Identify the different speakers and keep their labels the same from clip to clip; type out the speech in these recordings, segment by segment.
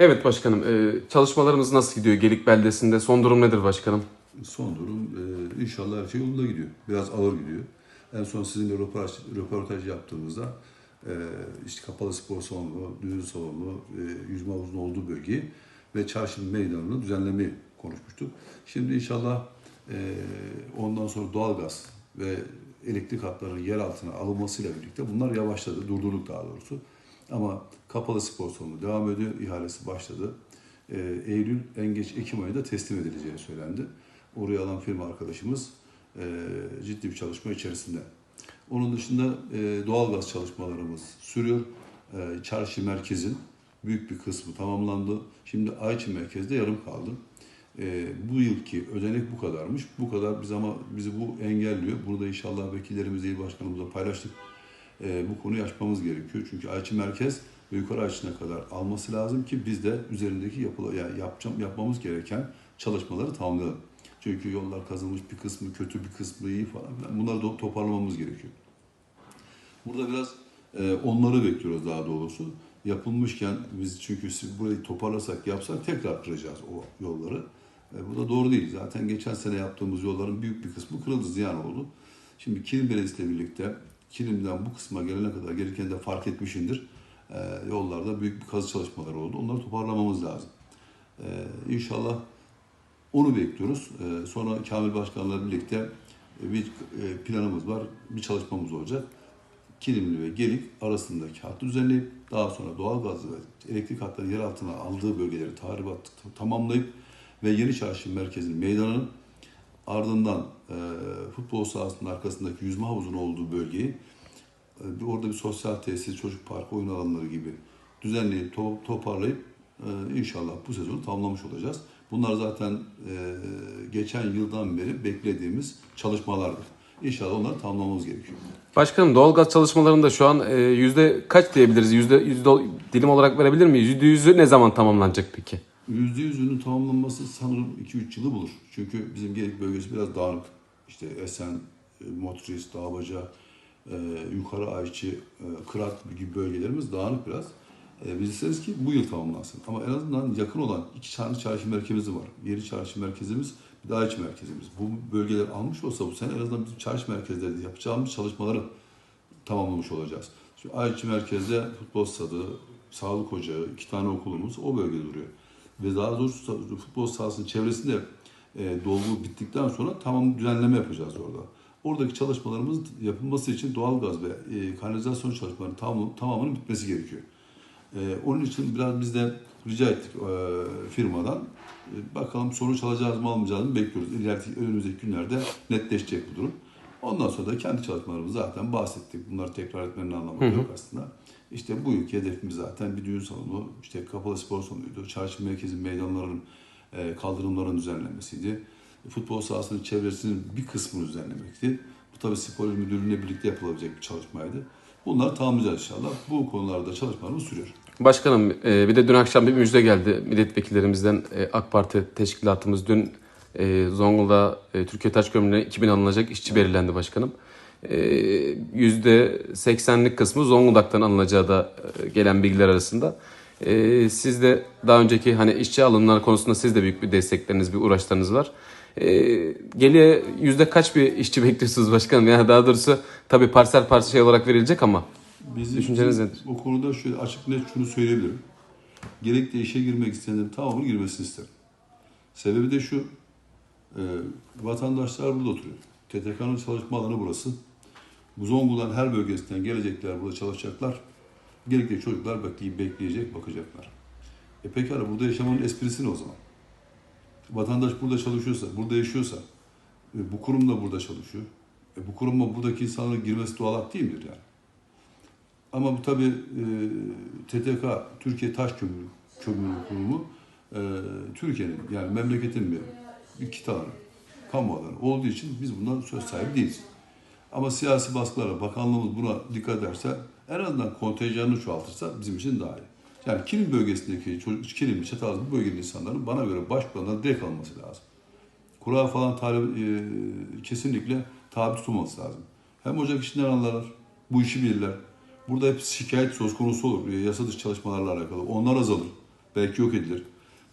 Speaker 1: Evet başkanım, e, çalışmalarımız nasıl gidiyor Gelik beldesinde? Son durum nedir başkanım?
Speaker 2: Son durum e, inşallah her şey yolunda gidiyor. Biraz ağır gidiyor. En son sizinle röportaj, röportaj yaptığımızda e, işte kapalı spor salonu, düğün salonu, yüzme havuzunun olduğu bölgeyi ve çarşı meydanını düzenlemeyi konuşmuştuk. Şimdi inşallah ondan sonra doğalgaz ve elektrik hatlarının yer altına alınmasıyla birlikte bunlar yavaşladı, durdurduk daha doğrusu. Ama kapalı spor salonu devam ediyor, ihalesi başladı. E, Eylül, en geç Ekim ayında teslim edileceği söylendi. Oraya alan firma arkadaşımız e, ciddi bir çalışma içerisinde. Onun dışında e, doğalgaz çalışmalarımız sürüyor. E, çarşı merkezin büyük bir kısmı tamamlandı. Şimdi Ayçi merkezde yarım kaldı. E, bu yılki ödenek bu kadarmış. Bu kadar biz ama bizi bu engelliyor. Bunu da inşallah vekillerimiz, il başkanımızla paylaştık. E, bu konuyu açmamız gerekiyor. Çünkü Ayçi merkez ve yukarı Ayçi'ne kadar alması lazım ki biz de üzerindeki yapıla, yani yapacağım, yapmamız gereken çalışmaları tamamlayalım. Çünkü yollar kazılmış bir kısmı, kötü bir kısmı iyi falan filan. Bunları toparlamamız gerekiyor. Burada biraz e, onları bekliyoruz daha doğrusu. Yapılmışken biz çünkü burayı toparlasak yapsak tekrar kıracağız o yolları. E, bu da doğru değil. Zaten geçen sene yaptığımız yolların büyük bir kısmı kırıldı, ziyan oldu. Şimdi Kilim Belediyesi ile birlikte Kilim'den bu kısma gelene kadar gelirken de fark etmişindir. E, yollarda büyük bir kazı çalışmaları oldu. Onları toparlamamız lazım. E, inşallah onu bekliyoruz. E, sonra Kamil Başkan'la birlikte bir e, planımız var, bir çalışmamız olacak. Kilimli ve Gelik arasındaki hattı düzenleyip daha sonra doğalgaz ve elektrik hatları yer altına aldığı bölgeleri tahribat tamamlayıp ve Yeni Çarşı merkezinin meydanının ardından e, futbol sahasının arkasındaki yüzme havuzunun olduğu bölgeyi e, orada bir sosyal tesis, çocuk parkı, oyun alanları gibi düzenleyip to- toparlayıp e, inşallah bu sezonu tamamlamış olacağız. Bunlar zaten e, geçen yıldan beri beklediğimiz çalışmalardır. İnşallah onları tamamlamamız gerekiyor.
Speaker 1: Başkanım doğalgaz çalışmalarında şu an e, yüzde kaç diyebiliriz? Yüzde, yüzde dilim olarak verebilir miyiz? Yüzde yüzü ne zaman tamamlanacak peki?
Speaker 2: Yüzde yüzünün tamamlanması sanırım 2-3 yılı bulur. Çünkü bizim Gelik bölgesi biraz dağınık. İşte Esen, e, Motris, Dağbaca, e, Yukarı Ayçi, e, Kırat gibi bölgelerimiz dağınık biraz. E, biz isteriz ki bu yıl tamamlansın. Ama en azından yakın olan iki tane çarşı merkezimiz var. Yeni çarşı merkezimiz, bir de Ayçi merkezimiz. Bu bölgeler almış olsa bu sene en azından bizim çarşı merkezlerinde yapacağımız çalışmaları tamamlamış olacağız. Şu Ayçi merkezde futbol stadı, sağlık ocağı, iki tane okulumuz o bölgede duruyor. Ve daha doğrusu futbol sahasının çevresinde e, dolgu bittikten sonra tamam düzenleme yapacağız orada. Oradaki çalışmalarımız yapılması için doğalgaz ve e, kanalizasyon çalışmalarının tamamı, tamamının bitmesi gerekiyor. E, onun için biraz biz de rica ettik e, firmadan. E, bakalım sonuç alacağız mı almayacağız mı bekliyoruz. İleriki önümüzdeki günlerde netleşecek bu durum. Ondan sonra da kendi çalışmalarımızı zaten bahsettik. Bunları tekrar etmenin anlamı yok aslında. İşte bu yılki hedefimiz zaten bir düğün salonu, işte kapalı spor salonuydu. Çarşı merkezi meydanların e, kaldırımların düzenlenmesiydi. Futbol sahasının çevresinin bir kısmını düzenlemekti. Bu tabii spor il müdürlüğüyle birlikte yapılabilecek bir çalışmaydı. Bunları tamamlayacağız inşallah. Bu konularda çalışmalarımız sürüyor.
Speaker 1: Başkanım e, bir de dün akşam bir müjde geldi milletvekillerimizden e, AK Parti teşkilatımız dün e, Zonguldak'a e, Türkiye Taş Kömürü'ne 2000 alınacak işçi belirlendi başkanım. E, %80'lik kısmı Zonguldak'tan alınacağı da e, gelen bilgiler arasında. E, siz de daha önceki hani işçi alımlar konusunda siz de büyük bir destekleriniz, bir uğraşlarınız var. E, geriye yüzde kaç bir işçi bekliyorsunuz başkanım? Yani daha doğrusu tabii parsel parsel şey olarak verilecek ama
Speaker 2: Bizim,
Speaker 1: Düşünceniz
Speaker 2: bizim
Speaker 1: nedir?
Speaker 2: O konuda şöyle açık net şunu söyleyebilirim. Gerekli işe girmek isteyenlerin tamamının girmesini isterim. Sebebi de şu, e, vatandaşlar burada oturuyor. TTK'nın çalışma alanı burası. Bu Zonguldak'ın her bölgesinden gelecekler, burada çalışacaklar. Gerekli çocuklar bekleyip bekleyecek, bakacaklar. E pekala burada yaşamanın esprisi ne o zaman? Vatandaş burada çalışıyorsa, burada yaşıyorsa, e, bu kurum da burada çalışıyor. E, bu kuruma buradaki insanların girmesi doğal hak değil midir yani? Ama bu tabii e, TTK, Türkiye Taş Kömürü, Kömürü Kurumu, e, Türkiye'nin yani memleketin bir, bir kit alanı, kamu alanı olduğu için biz bundan söz sahibi değiliz. Ama siyasi baskılara bakanlığımız buna dikkat ederse en azından kontenjanını çoğaltırsa bizim için daha iyi. Yani Kilim bölgesindeki çocuk, Kilim, Çatalhöyük bu bölgenin insanların bana göre başbakandan direkt alınması lazım. Kura falan talep, e, kesinlikle tabi tutulması lazım. Hem ocak işinden anlarlar, bu işi bilirler. Burada hep şikayet söz konusu olur. e, Yasa dışı çalışmalarla alakalı. Onlar azalır. Belki yok edilir.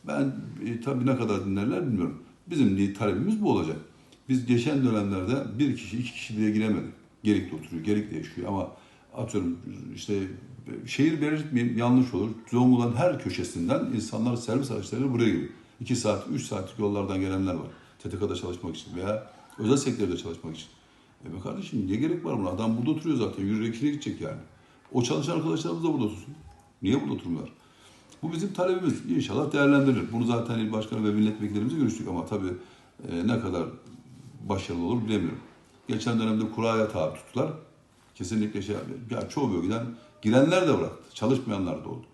Speaker 2: Ben e, tabii ne kadar dinlerler bilmiyorum. Bizim de talebimiz bu olacak. Biz geçen dönemlerde bir kişi, iki kişi bile giremedik. Gerik'te oturuyor, Gerik'te yaşıyor ama atıyorum işte şehir belirtmeyeyim yanlış olur. Zonguldak'ın her köşesinden insanlar servis araçlarıyla buraya geliyor. 2 saat, 3 saatlik yollardan gelenler var. TTK'da çalışmak için veya özel sektörde çalışmak için. E be kardeşim niye gerek var buna? Adam burada oturuyor zaten. Yürüyerek gidecek yani. O çalışan arkadaşlarımız da burada otursun. Niye burada oturmuyorlar? Bu bizim talebimiz. İnşallah değerlendirilir. Bunu zaten il başkanı ve milletvekillerimize görüştük ama tabii e, ne kadar başarılı olur bilemiyorum. Geçen dönemde kuraya tabi tuttular. Kesinlikle şey ya çoğu bölgeden girenler de bıraktı. Çalışmayanlar da oldu.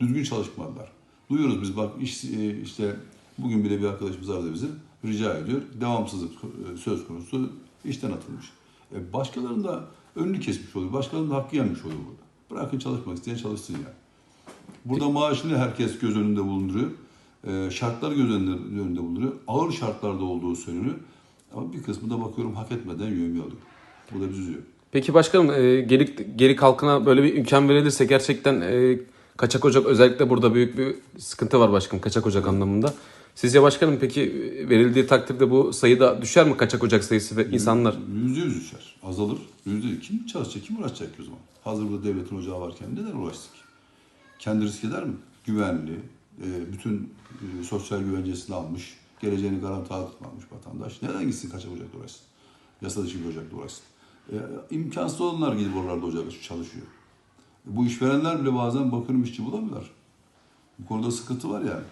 Speaker 2: Düzgün çalışmadılar. Duyuyoruz biz bak iş, e, işte bugün bile bir arkadaşımız vardı bizim. Rica ediyor. Devamsızlık e, söz konusu işten atılmış. E, başkalarının da önünü kesmiş oluyor. Başkalarının da hakkı yenmiş oluyor burada. Bırakın çalışmak isteyen çalışsın yani. Burada maaşını herkes göz önünde bulunduruyor. E, şartlar göz önünde, bulunduruyor. Ağır şartlarda olduğu söyleniyor. Ama bir kısmı da bakıyorum hak etmeden yövmiye alıyor. Bu da bizi üzüyor.
Speaker 1: Peki başkanım e, geri, geri halkına böyle bir imkan verilirse gerçekten e, kaçak ocak özellikle burada büyük bir sıkıntı var başkanım kaçak ocak anlamında. Sizce başkanım peki verildiği takdirde bu sayı da düşer mi kaçak ocak sayısı ve insanlar?
Speaker 2: Yüzde yüz düşer. Azalır. Yüzde yüz. Kim çalışacak? Kim uğraşacak o zaman? Hazır burada devletin ocağı varken neden uğraşsın ki? Kendi risk eder mi? Güvenli, e, bütün e, sosyal güvencesini almış, geleceğini garanti altına almış vatandaş. Neden gitsin kaçak ocakta uğraşsın? Yasa dışı bir ocakta uğraşsın. E, olanlar gidip oralarda ocak açıp çalışıyor. Bu işverenler bile bazen bakıyorum işçi bulamıyorlar. Bu konuda sıkıntı var yani.